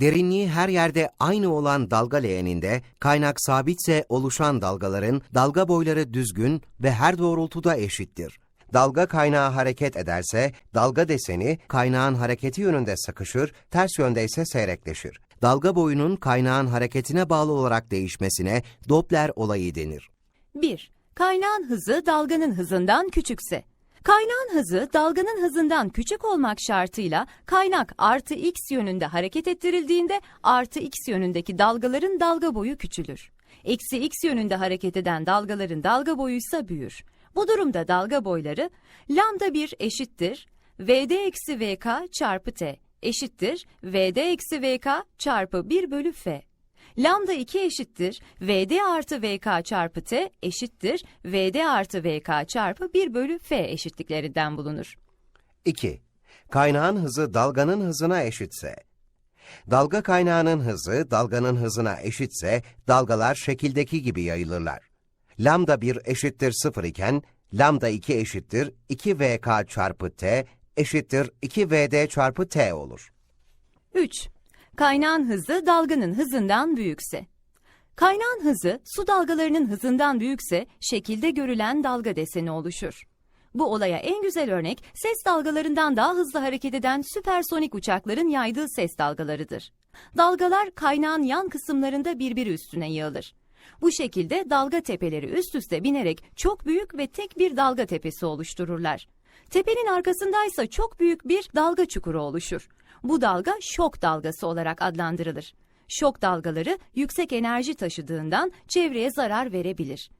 Derinliği her yerde aynı olan dalga leğeninde kaynak sabitse oluşan dalgaların dalga boyları düzgün ve her doğrultuda eşittir. Dalga kaynağı hareket ederse dalga deseni kaynağın hareketi yönünde sıkışır, ters yönde ise seyrekleşir. Dalga boyunun kaynağın hareketine bağlı olarak değişmesine Doppler olayı denir. 1. Kaynağın hızı dalganın hızından küçükse. Kaynağın hızı dalganın hızından küçük olmak şartıyla kaynak artı x yönünde hareket ettirildiğinde artı x yönündeki dalgaların dalga boyu küçülür. Eksi x yönünde hareket eden dalgaların dalga boyu ise büyür. Bu durumda dalga boyları lambda 1 eşittir vd eksi vk çarpı t eşittir vd eksi vk çarpı 1 bölü f. Lambda 2 eşittir Vd artı Vk çarpı T eşittir Vd artı Vk çarpı 1 bölü F eşitliklerinden bulunur. 2. Kaynağın hızı dalganın hızına eşitse. Dalga kaynağının hızı dalganın hızına eşitse dalgalar şekildeki gibi yayılırlar. Lambda 1 eşittir 0 iken lambda 2 eşittir 2 vk çarpı t eşittir 2 vd çarpı t olur. 3. Kaynağın hızı dalganın hızından büyükse. Kaynağın hızı su dalgalarının hızından büyükse şekilde görülen dalga deseni oluşur. Bu olaya en güzel örnek ses dalgalarından daha hızlı hareket eden süpersonik uçakların yaydığı ses dalgalarıdır. Dalgalar kaynağın yan kısımlarında birbiri üstüne yığılır. Bu şekilde dalga tepeleri üst üste binerek çok büyük ve tek bir dalga tepesi oluştururlar. Tepenin arkasındaysa çok büyük bir dalga çukuru oluşur. Bu dalga şok dalgası olarak adlandırılır. Şok dalgaları yüksek enerji taşıdığından çevreye zarar verebilir.